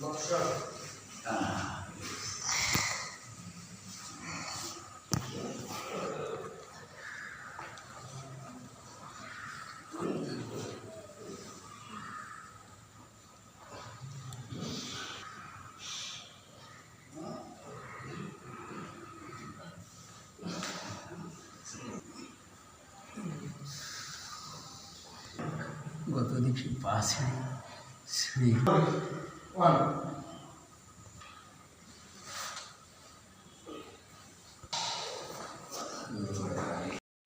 গত দেখি পা ছিঁড়ে ছিঁড়ে ওয়ান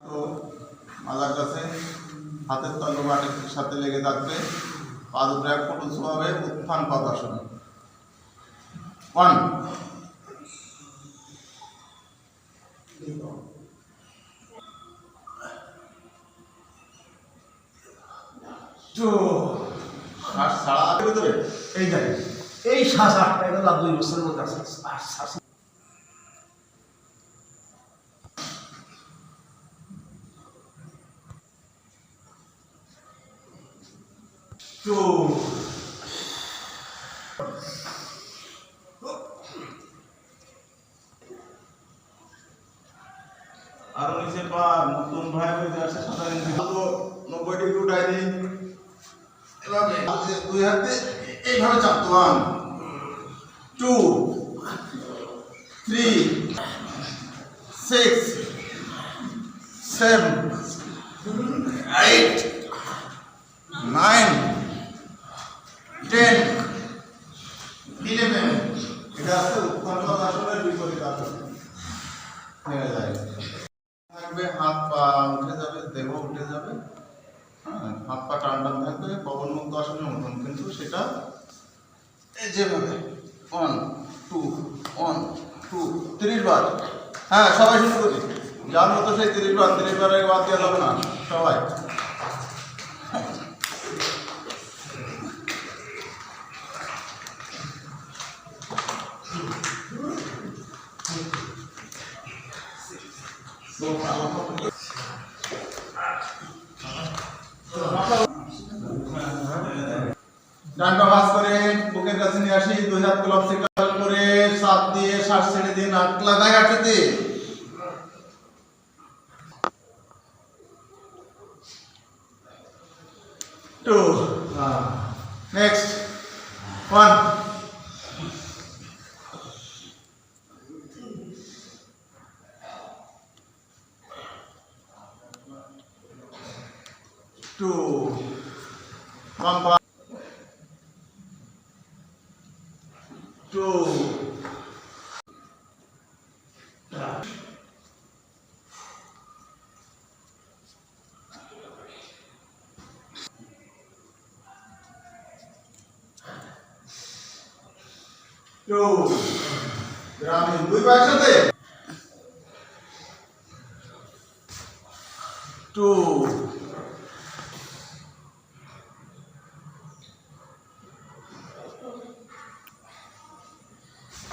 তো মালার কাছে হাতের তল বাটির সাথে লেগে থাকবে। পা দুটো এক ফুট উঁচু হবে, উত্থান পদাসন ওয়ান টু এই দেখেন, এই শ্বাস আটটা গেল আর দুই আর নিচে পা নতুন ভাই হয়ে সাধারণ তো নব্বই ডিগ্রি উঠাই দিই এভাবে দুই হাতে, এইভাবে চাপতো one two three six seven eight nine ten eleven এটা হচ্ছে উৎপন্ন আসনের বিপরীত যায়। থাকবে হাত পা উঠে যাবে হাত পা টান টান থাকবে পবন মুক্ত আসনের মতন। কিন্তু সেটা যেভাবে ওয়ান টু ওয়ান টু তিরিশ বার। হ্যাঁ সবাই শুরু করি। যার মতো সেই তিরিশ বার, তিরিশ বারের বাদ দেওয়া যাবে না, সবাই। ডানটা ভাঁজ করে বুকের কাছে নিয়ে আসি, দুই হাত ক্লব সিকাল করে সাত দিয়ে শ্বাস ছেড়ে দিয়ে নাক লাগায় আটতে two next one two one two, গ্রামীণ দুই পায়ের সাথে টু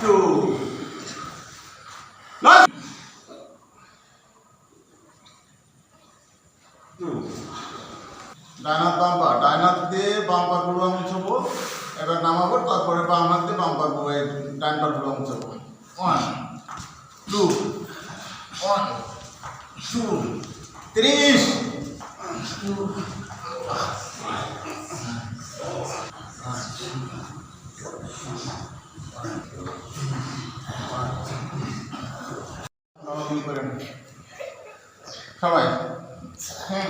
two, last, two. ডাইনাত বাম্পার ডাইনাত দিয়ে বাম্পার পুরো মুছবো এবার নামাবো তারপরে বাম হাত দিয়ে বাম্পার পুরো ডাইনপার পুরো মুছবো ওয়ান টু ওয়ান টু ত্রিশ। নামাবি করেন সবাই হ্যাঁ